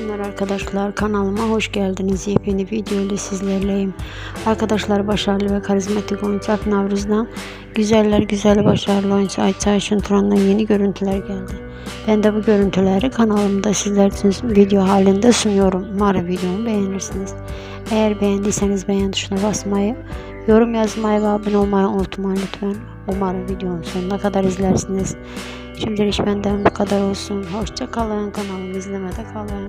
günler arkadaşlar kanalıma hoş geldiniz. Yepyeni video ile sizlerleyim. Arkadaşlar başarılı ve karizmatik oyuncu Akın Navruz'dan güzeller güzel başarılı oyuncu Ayça Turan'dan yeni görüntüler geldi. Ben de bu görüntüleri kanalımda sizler için video halinde sunuyorum. Umarım videomu beğenirsiniz. Eğer beğendiyseniz beğen tuşuna basmayı, yorum yazmayı ve abone olmayı unutmayın lütfen. Umarım videonun sonuna kadar izlersiniz. Şimdilik benden bu kadar olsun. Hoşça kalın. Kanalımı izlemede kalın.